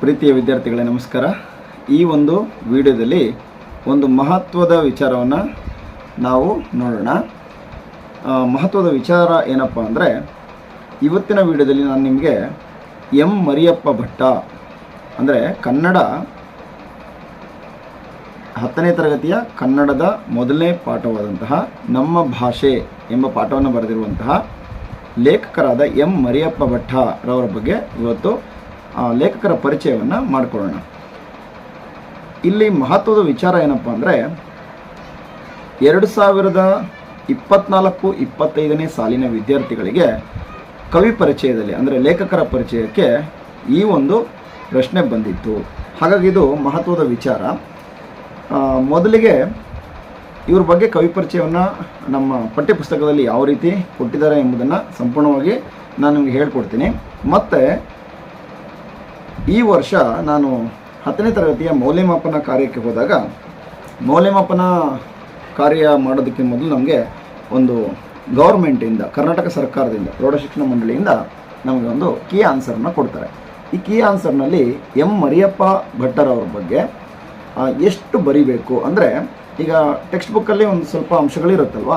ಪ್ರೀತಿಯ ವಿದ್ಯಾರ್ಥಿಗಳೇ, ನಮಸ್ಕಾರ. ಈ ಒಂದು ವಿಡಿಯೋದಲ್ಲಿ ಒಂದು ಮಹತ್ವದ ವಿಚಾರವನ್ನು ನಾವು ನೋಡೋಣ. ಮಹತ್ವದ ವಿಚಾರ ಏನಪ್ಪ ಅಂದರೆ, ಇವತ್ತಿನ ವಿಡಿಯೋದಲ್ಲಿ ನಾನು ನಿಮಗೆ ಎಂ ಮರಿಯಪ್ಪ ಭಟ್ಟ, ಅಂದರೆ ಕನ್ನಡ ಹತ್ತನೇ ತರಗತಿಯ ಕನ್ನಡದ ಮೊದಲನೇ ಪಾಠವಾದಂತಹ ನಮ್ಮ ಭಾಷೆ ಎಂಬ ಪಾಠವನ್ನು ಬರೆದಿರುವಂತಹ ಲೇಖಕರಾದ ಎಂ ಮರಿಯಪ್ಪ ಭಟ್ಟರವರ ಬಗ್ಗೆ ಇವತ್ತು ಲೇಖಕರ ಪರಿಚಯವನ್ನು ಮಾಡಿಕೊಳ್ಳೋಣ. ಇಲ್ಲಿ ಮಹತ್ವದ ವಿಚಾರ ಏನಪ್ಪ ಅಂದರೆ, ಎರಡು ಸಾವಿರದ ಇಪ್ಪತ್ನಾಲ್ಕು ಇಪ್ಪತ್ತೈದನೇ ಸಾಲಿನ ವಿದ್ಯಾರ್ಥಿಗಳಿಗೆ ಕವಿ ಪರಿಚಯದಲ್ಲಿ, ಅಂದರೆ ಲೇಖಕರ ಪರಿಚಯಕ್ಕೆ ಈ ಒಂದು ಪ್ರಶ್ನೆ ಬಂದಿತ್ತು. ಹಾಗಾಗಿ ಇದು ಮಹತ್ವದ ವಿಚಾರ. ಮೊದಲಿಗೆ ಇವ್ರ ಬಗ್ಗೆ ಕವಿ ಪರಿಚಯವನ್ನು ನಮ್ಮ ಪಠ್ಯಪುಸ್ತಕದಲ್ಲಿ ಯಾವ ರೀತಿ ಕೊಟ್ಟಿದ್ದಾರೆ ಎಂಬುದನ್ನು ಸಂಪೂರ್ಣವಾಗಿ ನಾನು ನಿಮಗೆ ಹೇಳ್ಕೊಡ್ತೀನಿ. ಮತ್ತು ಈ ವರ್ಷ ನಾನು ಹತ್ತನೇ ತರಗತಿಯ ಮೌಲ್ಯಮಾಪನ ಕಾರ್ಯಕ್ಕೆ ಹೋದಾಗ ಮೌಲ್ಯಮಾಪನ ಕಾರ್ಯ ಮಾಡೋದಕ್ಕೆ ಮೊದಲು ನಮಗೆ ಒಂದು ಗೌರ್ಮೆಂಟಿಂದ ಕರ್ನಾಟಕ ಸರ್ಕಾರದಿಂದ ಪ್ರೌಢಶಿಕ್ಷಣ ಮಂಡಳಿಯಿಂದ ನಮಗೆ ಒಂದು ಕೀ ಆನ್ಸರನ್ನು ಕೊಡ್ತಾರೆ. ಈ ಕೀ ಆನ್ಸರ್ನಲ್ಲಿ ಎಂ ಮರಿಯಪ್ಪ ಭಟ್ಟರವ್ರ ಬಗ್ಗೆ ಎಷ್ಟು ಬರಿಬೇಕು ಅಂದರೆ ಈಗ ಟೆಕ್ಸ್ಟ್ ಬುಕ್ಕಲ್ಲಿ ಒಂದು ಸ್ವಲ್ಪ ಅಂಶಗಳಿರುತ್ತಲ್ವ,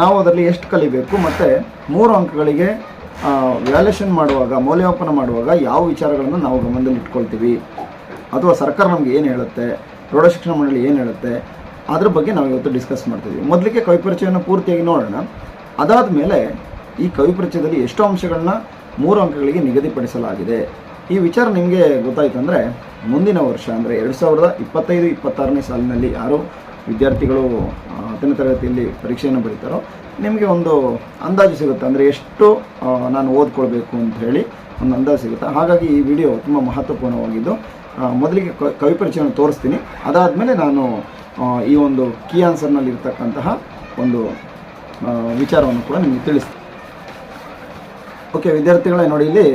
ನಾವು ಅದರಲ್ಲಿ ಎಷ್ಟು ಕಲಿಬೇಕು, ಮತ್ತು ಮೂರು ಅಂಕಗಳಿಗೆ ವ್ಯಾಲ್ಯೂಷನ್ ಮಾಡುವಾಗ, ಮೌಲ್ಯಮಾಪನ ಮಾಡುವಾಗ ಯಾವ ವಿಚಾರಗಳನ್ನು ನಾವು ಗಮನದಲ್ಲಿ ಇಟ್ಕೊಳ್ತೀವಿ? ಅಥವಾ ಸರ್ಕಾರ ನಮಗೆ ಏನು ಹೇಳುತ್ತೆ? ಪ್ರೌಢಶಿಕ್ಷಣ ಮಂಡಳಿ ಏನು ಹೇಳುತ್ತೆ? ಅದ್ರ ಬಗ್ಗೆ ನಾವು ಇವತ್ತು ಡಿಸ್ಕಸ್ ಮಾಡ್ತೀವಿ ಮೊದಲಿಗೆ ಕವಿಪರಿಚಯವನ್ನು ಪೂರ್ತಿಯಾಗಿ ನೋಡೋಣ. ಅದಾದ ಮೇಲೆ ಈ ಕವಿಪರಿಚಯದಲ್ಲಿ ಎಷ್ಟು ಅಂಶಗಳನ್ನ ಮೂರು ಅಂಕಗಳಿಗೆ ನಿಗದಿಪಡಿಸಲಾಗಿದೆ. ಈ ವಿಚಾರ ನಿಮಗೆ ಗೊತ್ತಾಯ್ತು ಅಂದರೆ ಮುಂದಿನ ವರ್ಷ, ಅಂದರೆ ಎರಡು ಸಾವಿರದ ಇಪ್ಪತ್ತೈದು, ಇಪ್ಪತ್ತಾರನೇ ಸಾಲಿನಲ್ಲಿ ಯಾರು ವಿದ್ಯಾರ್ಥಿಗಳು ಹತ್ತನೇ ತರಗತಿಯಲ್ಲಿ ಪರೀಕ್ಷೆಯನ್ನು ಬರೀತಾರೋ ನಿಮಗೆ ಒಂದು ಅಂದಾಜು ಸಿಗುತ್ತೆ. ಅಂದರೆ ಎಷ್ಟು ನಾನು ಓದ್ಕೊಳ್ಬೇಕು ಅಂತ ಹೇಳಿ ಒಂದು ಅಂದಾಜು ಸಿಗುತ್ತೆ. ಹಾಗಾಗಿ ಈ ವಿಡಿಯೋ ತುಂಬ ಮಹತ್ವಪೂರ್ಣವಾಗಿದ್ದು ಮೊದಲಿಗೆ ಕವಿ ಪರಿಚಯವನ್ನು ತೋರಿಸ್ತೀನಿ. ಅದಾದಮೇಲೆ ನಾನು ಈ ಒಂದು ಕೀ ಆನ್ಸರ್ನಲ್ಲಿ ಇರ್ತಕ್ಕಂತಹ ಒಂದು ವಿಚಾರವನ್ನು ಕೂಡ ನಿಮಗೆ ತಿಳಿಸ್ತೀನಿ. ಓಕೆ, ವಿದ್ಯಾರ್ಥಿಗಳೇ, ನೋಡಿ ಇಲ್ಲಿ,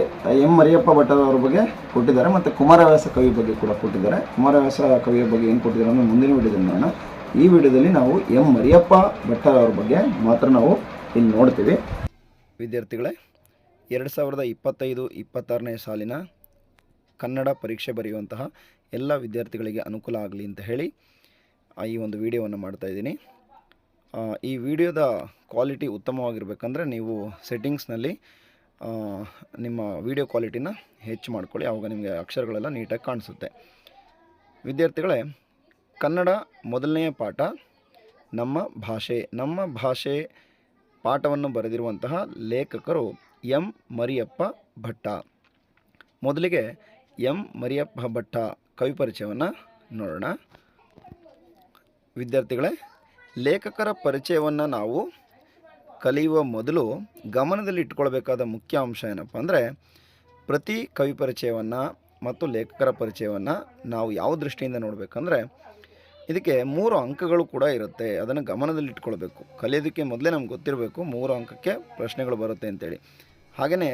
ಎಂ ಮರಿಯಪ್ಪ ಭಟ್ಟರ ಅವ್ರ ಬಗ್ಗೆ ಕೊಟ್ಟಿದ್ದಾರೆ, ಮತ್ತು ಕುಮಾರವ್ಯಾಸ ಕವಿ ಬಗ್ಗೆ ಕೂಡ ಕೊಟ್ಟಿದ್ದಾರೆ. ಕುಮಾರವ್ಯಾಸ ಕವಿಯ ಬಗ್ಗೆ ಏನು ಕೊಟ್ಟಿದ್ದಾರೆ ಮುಂದಿನ ವಿಡಿಯೋದಲ್ಲಿ ನೋಡೋಣ. ಈ ವಿಡಿಯೋದಲ್ಲಿ ನಾವು ಎಂ ಮರಿಯಪ್ಪ ಭಟ್ಟರ ಅವ್ರ ಬಗ್ಗೆ ಮಾತ್ರ ನಾವು ಇಲ್ಲಿ ನೋಡ್ತೀವಿ. ವಿದ್ಯಾರ್ಥಿಗಳೇ, ಎರಡು ಸಾವಿರದ ಇಪ್ಪತ್ತೈದು ಇಪ್ಪತ್ತಾರನೇ ಸಾಲಿನ ಕನ್ನಡ ಪರೀಕ್ಷೆ ಬರೆಯುವಂತಹ ಎಲ್ಲ ವಿದ್ಯಾರ್ಥಿಗಳಿಗೆ ಅನುಕೂಲ ಆಗಲಿ ಅಂತ ಹೇಳಿ ಈ ಒಂದು ವಿಡಿಯೋವನ್ನು ಮಾಡ್ತಾ ಇದ್ದೀನಿ. ಈ ವಿಡಿಯೋದ ಕ್ವಾಲಿಟಿ ಉತ್ತಮವಾಗಿರಬೇಕಂದ್ರೆ ನೀವು ಸೆಟ್ಟಿಂಗ್ಸ್ನಲ್ಲಿ ನಿಮ್ಮ ವಿಡಿಯೋ ಕ್ವಾಲಿಟಿನ ಹೆಚ್ಚು ಮಾಡ್ಕೊಳ್ಳಿ. ಆವಾಗ ನಿಮಗೆ ಅಕ್ಷರಗಳೆಲ್ಲ ನೀಟಾಗಿ ಕಾಣಿಸುತ್ತೆ. ವಿದ್ಯಾರ್ಥಿಗಳೇ ಕನ್ನಡ ಮೊದಲನೆಯ ಪಾಠ ನಮ್ಮ ಭಾಷೆ. ನಮ್ಮ ಭಾಷೆ ಪಾಠವನ್ನು ಬರೆದಿರುವಂತಹ ಲೇಖಕರು ಎಂ. ಮರಿಯಪ್ಪ ಭಟ್ಟ. ಮೊದಲಿಗೆ ಎಂ. ಮರಿಯಪ್ಪ ಭಟ್ಟ ಕವಿ ಪರಿಚಯವನ್ನು ನೋಡೋಣ. ವಿದ್ಯಾರ್ಥಿಗಳೇ, ಲೇಖಕರ ಪರಿಚಯವನ್ನು ನಾವು ಕಲಿಯುವ ಮೊದಲು ಗಮನದಲ್ಲಿ ಇಟ್ಕೊಳ್ಬೇಕಾದ ಮುಖ್ಯ ಅಂಶ ಏನಪ್ಪ ಅಂದರೆ, ಪ್ರತಿ ಕವಿ ಪರಿಚಯವನ್ನು ಮತ್ತು ಲೇಖಕರ ಪರಿಚಯವನ್ನು ನಾವು ಯಾವ ದೃಷ್ಟಿಯಿಂದ ನೋಡಬೇಕಂದ್ರೆ ಇದಕ್ಕೆ ಮೂರು ಅಂಕಗಳು ಕೂಡ ಇರುತ್ತೆ. ಅದನ್ನು ಗಮನದಲ್ಲಿ ಇಟ್ಕೊಳ್ಬೇಕು ಕಲಿಯೋದಕ್ಕೆ ಮೊದಲೇ ನಮ್ಗೆ ಗೊತ್ತಿರಬೇಕು ಮೂರು ಅಂಕಕ್ಕೆ ಪ್ರಶ್ನೆಗಳು ಬರುತ್ತೆ ಅಂತೇಳಿ. ಹಾಗೆಯೇ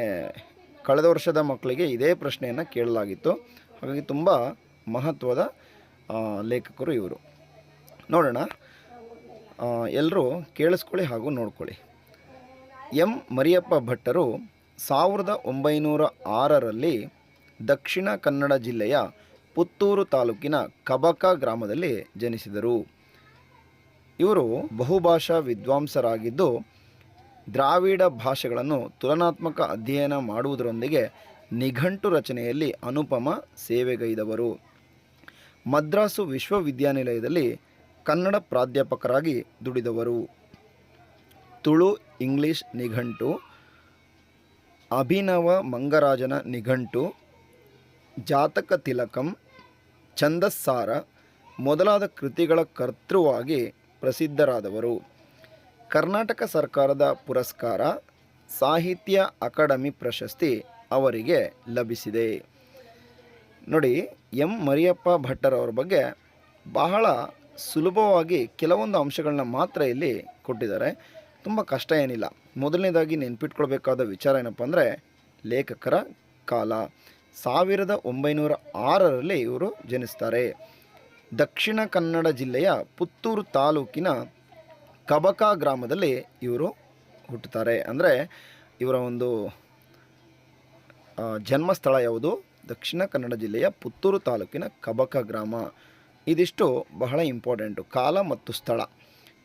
ಕಳೆದ ವರ್ಷದ ಮಕ್ಕಳಿಗೆ ಇದೇ ಪ್ರಶ್ನೆಯನ್ನು ಕೇಳಲಾಗಿತ್ತು. ಹಾಗಾಗಿ ತುಂಬ ಮಹತ್ವದ ಲೇಖಕರು ಇವರು. ನೋಡೋಣ. ಎಲ್ಲರೂ ಕೇಳಿಸ್ಕೊಳ್ಳಿ ಹಾಗೂ ನೋಡ್ಕೊಳ್ಳಿ. ಎಂ. ಮರಿಯಪ್ಪ ಭಟ್ಟರು ಸಾವಿರದ ಒಂಬೈನೂರ ಆರರಲ್ಲಿ ದಕ್ಷಿಣ ಕನ್ನಡ ಜಿಲ್ಲೆಯ ಪುತ್ತೂರು ತಾಲೂಕಿನ ಕಬಕ ಗ್ರಾಮದಲ್ಲಿ ಜನಿಸಿದರು. ಇವರು ಬಹುಭಾಷಾ ವಿದ್ವಾಂಸರಾಗಿದ್ದು, ದ್ರಾವಿಡ ಭಾಷೆಗಳನ್ನು ತುಲನಾತ್ಮಕ ಅಧ್ಯಯನ ಮಾಡುವುದರೊಂದಿಗೆ ನಿಘಂಟು ರಚನೆಯಲ್ಲಿ ಅನುಪಮ ಸೇವೆಗೈದವರು. ಮದ್ರಾಸು ವಿಶ್ವವಿದ್ಯಾನಿಲಯದಲ್ಲಿ ಕನ್ನಡ ಪ್ರಾಧ್ಯಾಪಕರಾಗಿ ದುಡಿದವರು. ತುಳು, ಇಂಗ್ಲಿಷ್ ನಿಘಂಟು, ಅಭಿನವ ಮಂಗರಾಜನ ನಿಘಂಟು, ಜಾತಕ ತಿಲಕಂ ಛಂದಸ್ಸಾರ ಮೊದಲಾದ ಕೃತಿಗಳ ಕರ್ತೃವಾಗಿ ಪ್ರಸಿದ್ಧರಾದವರು. ಕರ್ನಾಟಕ ಸರ್ಕಾರದ ಪುರಸ್ಕಾರ, ಸಾಹಿತ್ಯ ಅಕಾಡೆಮಿ ಪ್ರಶಸ್ತಿ ಅವರಿಗೆ ಲಭಿಸಿದೆ. ನೋಡಿ, ಎಂ. ಮರಿಯಪ್ಪ ಭಟ್ಟರವರ ಬಗ್ಗೆ ಬಹಳ ಸುಲಭವಾಗಿ ಕೆಲವೊಂದು ಅಂಶಗಳನ್ನ ಮಾತ್ರ ಇಲ್ಲಿ ಕೊಟ್ಟಿದ್ದಾರೆ. ತುಂಬ ಕಷ್ಟ ಏನಿಲ್ಲ. ಮೊದಲನೇದಾಗಿ ನೆನ್ಪಿಟ್ಕೊಳ್ಬೇಕಾದ ವಿಚಾರ ಏನಪ್ಪ ಅಂದರೆ, ಲೇಖಕರ ಕಾಲ. ಸಾವಿರದ ಒಂಬೈನೂರ ಆರರಲ್ಲಿ ಇವರು ಜನಿಸ್ತಾರೆ. ದಕ್ಷಿಣ ಕನ್ನಡ ಜಿಲ್ಲೆಯ ಪುತ್ತೂರು ತಾಲೂಕಿನ ಕಬಕ ಗ್ರಾಮದಲ್ಲಿ ಇವರು ಹುಟ್ಟುತ್ತಾರೆ. ಅಂದರೆ ಇವರ ಒಂದು ಜನ್ಮಸ್ಥಳ ಯಾವುದು? ದಕ್ಷಿಣ ಕನ್ನಡ ಜಿಲ್ಲೆಯ ಪುತ್ತೂರು ತಾಲೂಕಿನ ಕಬಕ ಗ್ರಾಮ. ಇದಿಷ್ಟು ಬಹಳ ಇಂಪಾರ್ಟೆಂಟು. ಕಾಲ ಮತ್ತು ಸ್ಥಳ.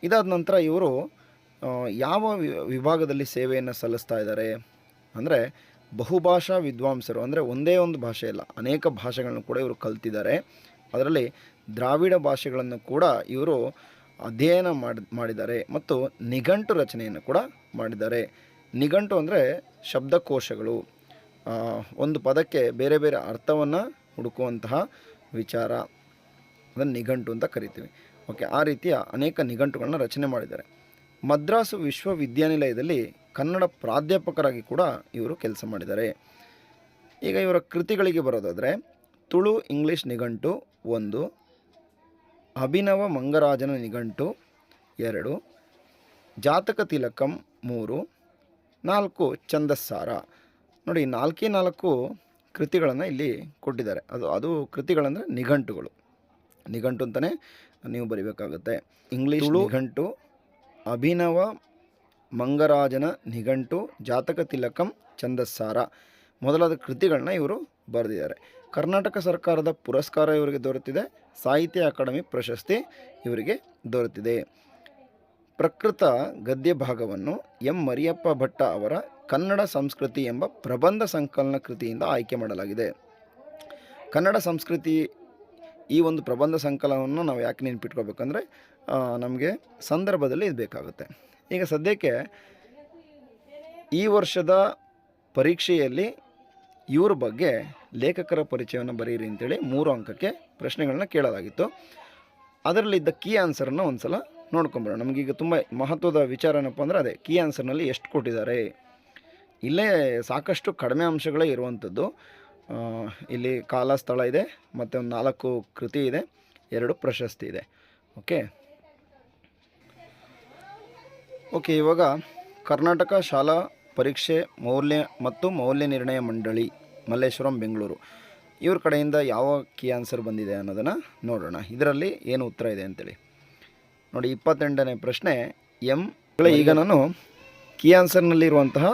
ಇದಾದ ನಂತರ ಇವರು ಯಾವ ವಿಭಾಗದಲ್ಲಿ ಸೇವೆಯನ್ನು ಸಲ್ಲಿಸ್ತಾ ಇದ್ದಾರೆ? ಅಂದರೆ ಬಹುಭಾಷಾ ವಿದ್ವಾಂಸರು, ಅಂದರೆ ಒಂದೇ ಒಂದು ಭಾಷೆ ಅಲ್ಲ, ಅನೇಕ ಭಾಷೆಗಳನ್ನು ಕೂಡ ಇವರು ಕಲ್ತಿದ್ದಾರೆ. ಅದರಲ್ಲಿ ದ್ರಾವಿಡ ಭಾಷೆಗಳನ್ನು ಕೂಡ ಇವರು ಅಧ್ಯಯನ ಮಾಡಿ, ಮಾಡಿದ್ದಾರೆ ಮತ್ತು ನಿಘಂಟು ರಚನೆಯನ್ನು ಕೂಡ ಮಾಡಿದ್ದಾರೆ. ನಿಘಂಟು ಅಂದರೆ ಶಬ್ದಕೋಶಗಳು. ಒಂದು ಪದಕ್ಕೆ ಬೇರೆ ಬೇರೆ ಅರ್ಥವನ್ನು ಹುಡುಕುವಂತಹ ವಿಚಾರ. ಅದನ್ನು ನಿಘಂಟು ಅಂತ ಕರಿತೀವಿ. ಓಕೆ, ಆ ರೀತಿಯ ಅನೇಕ ನಿಘಂಟುಗಳನ್ನ ರಚನೆ ಮಾಡಿದ್ದಾರೆ. ಮದ್ರಾಸು ವಿಶ್ವವಿದ್ಯಾನಿಲಯದಲ್ಲಿ ಕನ್ನಡ ಪ್ರಾಧ್ಯಾಪಕರಾಗಿ ಕೂಡ ಇವರು ಕೆಲಸ ಮಾಡಿದ್ದಾರೆ. ಈಗ ಇವರ ಕೃತಿಗಳಿಗೆ ಬರೋದಾದರೆ ತುಳು ಇಂಗ್ಲೀಷ್ ನಿಘಂಟು ಒಂದು ಅಭಿನವ ಮಂಗರಾಜನ ನಿಘಂಟು ಎರಡು ಜಾತಕ ತಿಲಕಂ ಮೂರು ನಾಲ್ಕು ಛಂದಸ್ಸಾರ. ನೋಡಿ ನಾಲ್ಕೇ ನಾಲ್ಕು ಕೃತಿಗಳನ್ನು ಇಲ್ಲಿ ಕೊಟ್ಟಿದ್ದಾರೆ. ಅದು ಅದು ಕೃತಿಗಳಂದರೆ ನಿಘಂಟುಗಳು. ನಿಘಂಟು ಅಂತಲೇ ನೀವು ಬರಿಬೇಕಾಗುತ್ತೆ. ಇಂಗ್ಲೀಷ್ ನಿಘಂಟು ಅಭಿನವ ಮಂಗರಾಜನ ನಿಘಂಟು, ಜಾತಕ ತಿಲಕಂ, ಛಂದಸ್ಸಾರ. ಮೊದಲಾದ ಕೃತಿಗಳನ್ನ ಇವರು ಬರೆದಿದ್ದಾರೆ. ಕರ್ನಾಟಕ ಸರ್ಕಾರದ ಪುರಸ್ಕಾರ ಇವರಿಗೆ ದೊರೆತಿದೆ. ಸಾಹಿತ್ಯ ಅಕಾಡೆಮಿ ಪ್ರಶಸ್ತಿ ಇವರಿಗೆ ದೊರೆತಿದೆ. ಪ್ರಕೃತ ಗದ್ಯ ಭಾಗವನ್ನು ಎಂ. ಮರಿಯಪ್ಪ ಭಟ್ಟ ಅವರ ಕನ್ನಡ ಸಂಸ್ಕೃತಿ ಎಂಬ ಪ್ರಬಂಧ ಸಂಕಲನ ಕೃತಿಯಿಂದ ಆಯ್ಕೆ ಮಾಡಲಾಗಿದೆ. ಕನ್ನಡ ಸಂಸ್ಕೃತಿ ಈ ಒಂದು ಪ್ರಬಂಧ ಸಂಕಲನವನ್ನು ನಾವು ಯಾಕೆ ನೆನ್ಪಿಟ್ಕೋಬೇಕಂದ್ರೆ ನಮಗೆ ಸಂದರ್ಭದಲ್ಲಿ ಇದು ಬೇಕಾಗುತ್ತೆ. ಈಗ ಸದ್ಯಕ್ಕೆ ಈ ವರ್ಷದ ಪರೀಕ್ಷೆಯಲ್ಲಿ ಇವ್ರ ಬಗ್ಗೆ ಲೇಖಕರ ಪರಿಚಯವನ್ನು ಬರೀರಿ ಅಂತೇಳಿ ಮೂರು ಅಂಕಕ್ಕೆ ಪ್ರಶ್ನೆಗಳನ್ನ ಕೇಳಲಾಗಿತ್ತು. ಅದರಲ್ಲಿದ್ದ ಕೀ ಆನ್ಸರನ್ನು ಒಂದು ಸಲ ನೋಡ್ಕೊಂಬರೋಣ. ನಮಗೀಗ ತುಂಬ ಮಹತ್ವದ ವಿಚಾರ ಏನಪ್ಪ ಅಂದರೆ ಅದೇ ಕೀ ಆನ್ಸರ್ನಲ್ಲಿ ಎಷ್ಟು ಕೊಟ್ಟಿದ್ದಾರೆ? ಇಲ್ಲೇ ಸಾಕಷ್ಟು ಕಡಿಮೆ ಅಂಶಗಳೇ ಇರುವಂಥದ್ದು. ಇಲ್ಲಿ ಕಾಲ ಸ್ಥಳ ಇದೆ ಮತ್ತು ಒಂದು ನಾಲ್ಕು ಕೃತಿ ಇದೆ, ಎರಡು ಪ್ರಶಸ್ತಿ ಇದೆ. ಓಕೆ ಓಕೆ, ಇವಾಗ ಕರ್ನಾಟಕ ಶಾಲಾ ಪರೀಕ್ಷೆ ಮೌಲ್ಯ ಮತ್ತು ಮೌಲ್ಯ ನಿರ್ಣಯ ಮಂಡಳಿ, ಮಲ್ಲೇಶ್ವರಂ, ಬೆಂಗಳೂರು. ಇವ್ರ ಕಡೆಯಿಂದ ಯಾವ ಕೀ ಆನ್ಸರ್ ಬಂದಿದೆ ಅನ್ನೋದನ್ನು ನೋಡೋಣ. ಇದರಲ್ಲಿ ಏನು ಉತ್ತರ ಇದೆ ಅಂತೇಳಿ. ನೋಡಿ, ಇಪ್ಪತ್ತೆಂಟನೇ ಪ್ರಶ್ನೆ, ಎಂ. ಈಗ ನಾನು ಕೀ ಆನ್ಸರ್ನಲ್ಲಿರುವಂತಹ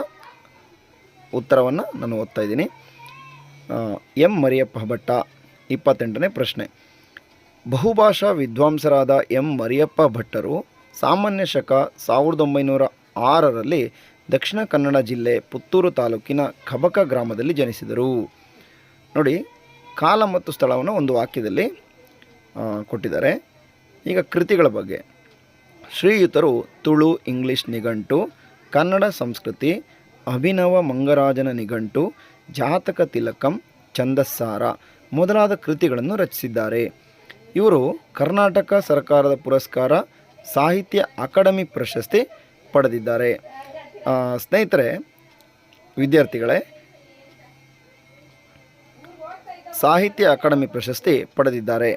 ಉತ್ತರವನ್ನು ನಾನು ಓದ್ತಾ ಇದ್ದೀನಿ. ಎಂ. ಮರಿಯಪ್ಪ ಭಟ್ಟ, ಇಪ್ಪತ್ತೆಂಟನೇ ಪ್ರಶ್ನೆ. ಬಹುಭಾಷಾ ವಿದ್ವಾಂಸರಾದ ಎಂ. ಮರಿಯಪ್ಪ ಭಟ್ಟರು ಸಾಮಾನ್ಯ ಶಕ ಸಾವಿರದ ಒಂಬೈನೂರ ಆರರಲ್ಲಿ ದಕ್ಷಿಣ ಕನ್ನಡ ಜಿಲ್ಲೆ ಪುತ್ತೂರು ತಾಲೂಕಿನ ಕಬಕ ಗ್ರಾಮದಲ್ಲಿ ಜನಿಸಿದರು. ನೋಡಿ, ಕಾಲ ಮತ್ತು ಸ್ಥಳವನ್ನು ಒಂದು ವಾಕ್ಯದಲ್ಲಿ ಕೊಟ್ಟಿದ್ದಾರೆ. ಈಗ ಕೃತಿಗಳ ಬಗ್ಗೆ. ಶ್ರೀಯುತರು ತುಳು, ಇಂಗ್ಲಿಷ್ ನಿಘಂಟು, ಕನ್ನಡ ಸಂಸ್ಕೃತಿ, ಅಭಿನವ ಮಂಗರಾಜನ ನಿಘಂಟು, ಜಾತಕ ತಿಲಕಂ, ಛಂದಸ್ಸಾರ ಮೊದಲಾದ ಕೃತಿಗಳನ್ನು ರಚಿಸಿದ್ದಾರೆ. ಇವರು ಕರ್ನಾಟಕ ಸರ್ಕಾರದ ಪುರಸ್ಕಾರ ಸಾಹಿತ್ಯ ಅಕಾಡೆಮಿ ಪ್ರಶಸ್ತಿ ಪಡೆದಿದ್ದಾರೆ. ಸ್ನೇಹಿತರೆ, ವಿದ್ಯಾರ್ಥಿಗಳೇ, ಸಾಹಿತ್ಯ ಅಕಾಡೆಮಿ ಪ್ರಶಸ್ತಿ ಪಡೆದಿದ್ದಾರೆ.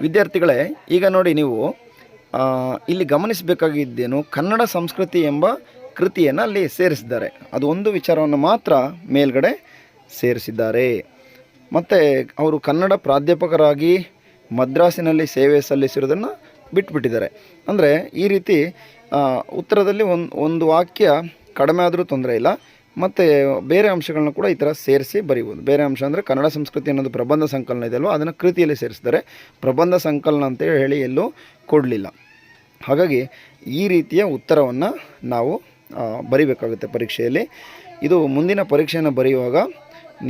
ವಿದ್ಯಾರ್ಥಿಗಳೇ, ಈಗ ನೋಡಿ ನೀವು ಇಲ್ಲಿ ಗಮನಿಸಬೇಕಾಗಿದ್ದೇನು, ಕನ್ನಡ ಸಂಸ್ಕೃತಿ ಎಂಬ ಕೃತಿಯನ್ನು ಅಲ್ಲಿ ಸೇರಿಸಿದ್ದಾರೆ. ಅದು ಒಂದು ವಿಚಾರವನ್ನು ಮಾತ್ರ ಮೇಲ್ಗಡೆ ಸೇರಿಸಿದ್ದಾರೆ. ಮತ್ತು ಅವರು ಕನ್ನಡ ಪ್ರಾಧ್ಯಾಪಕರಾಗಿ ಮದ್ರಾಸಿನಲ್ಲಿ ಸೇವೆ ಸಲ್ಲಿಸಿರೋದನ್ನು ಬಿಟ್ಬಿಟ್ಟಿದ್ದಾರೆ. ಅಂದರೆ ಈ ರೀತಿ ಉತ್ತರದಲ್ಲಿ ಒಂದು ಒಂದು ವಾಕ್ಯ ಕಡಿಮೆ ಆದರೂ ತೊಂದರೆ ಇಲ್ಲ. ಮತ್ತು ಬೇರೆ ಅಂಶಗಳನ್ನ ಕೂಡ ಈ ಥರ ಸೇರಿಸಿ ಬರೀಬೋದು. ಬೇರೆ ಅಂಶ ಅಂದರೆ ಕನ್ನಡ ಸಂಸ್ಕೃತಿ ಅನ್ನೋದು ಪ್ರಬಂಧ ಸಂಕಲನ ಇದೆ ಅದನ್ನು ಕೃತಿಯಲ್ಲಿ ಸೇರಿಸಿದರೆ ಪ್ರಬಂಧ ಸಂಕಲನ ಅಂತ ಹೇಳಿ ಎಲ್ಲೂ ಕೊಡಲಿಲ್ಲ. ಹಾಗಾಗಿ ಈ ರೀತಿಯ ಉತ್ತರವನ್ನು ನಾವು ಬರಿಬೇಕಾಗುತ್ತೆ ಪರೀಕ್ಷೆಯಲ್ಲಿ. ಇದು ಮುಂದಿನ ಪರೀಕ್ಷೆಯನ್ನು ಬರೆಯುವಾಗ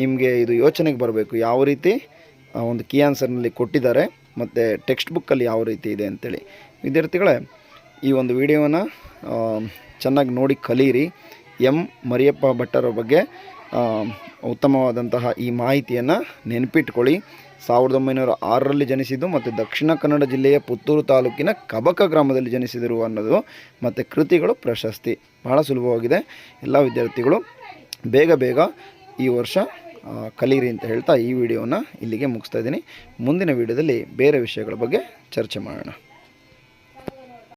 ನಿಮಗೆ ಇದು ಯೋಚನೆಗೆ ಬರಬೇಕು. ಯಾವ ರೀತಿ ಒಂದು ಕೀ ಆನ್ಸರ್ನಲ್ಲಿ ಕೊಟ್ಟಿದ್ದಾರೆ. ಮತ್ತು ಟೆಕ್ಸ್ಟ್ ಬುಕ್ಕಲ್ಲಿ ಯಾವ ರೀತಿ ಇದೆ ಅಂತೇಳಿ. ವಿದ್ಯಾರ್ಥಿಗಳೇ, ಈ ಒಂದು ವಿಡಿಯೋವನ್ನು ಚೆನ್ನಾಗಿ ನೋಡಿ ಕಲೀರಿ. ಎಂ. ಮರಿಯಪ್ಪ ಭಟ್ಟರ ಬಗ್ಗೆ ಉತ್ತಮವಾದಂತಹ ಈ ಮಾಹಿತಿಯನ್ನು ನೆನಪಿಟ್ಕೊಳ್ಳಿ. ಸಾವಿರದ ಒಂಬೈನೂರ ಆರರಲ್ಲಿ ಜನಿಸಿದ್ದು ಮತ್ತು ದಕ್ಷಿಣ ಕನ್ನಡ ಜಿಲ್ಲೆಯ ಪುತ್ತೂರು ತಾಲೂಕಿನ ಕಬಕ ಗ್ರಾಮದಲ್ಲಿ ಜನಿಸಿದರು ಅನ್ನೋದು ಮತ್ತು ಕೃತಿಗಳು ಪ್ರಶಸ್ತಿ. ಬಹಳ ಸುಲಭವಾಗಿದೆ. ಎಲ್ಲ ವಿದ್ಯಾರ್ಥಿಗಳು ಬೇಗ ಬೇಗ ಈ ವರ್ಷ ಕಲೀರಿ ಅಂತ ಹೇಳ್ತಾ ಈ ವಿಡಿಯೋನ ಇಲ್ಲಿಗೆ ಮುಗಿಸ್ತಾ ಇದ್ದೀನಿ. ಮುಂದಿನ ವಿಡಿಯೋದಲ್ಲಿ ಬೇರೆ ವಿಷಯಗಳ ಬಗ್ಗೆ ಚರ್ಚೆ ಮಾಡೋಣ.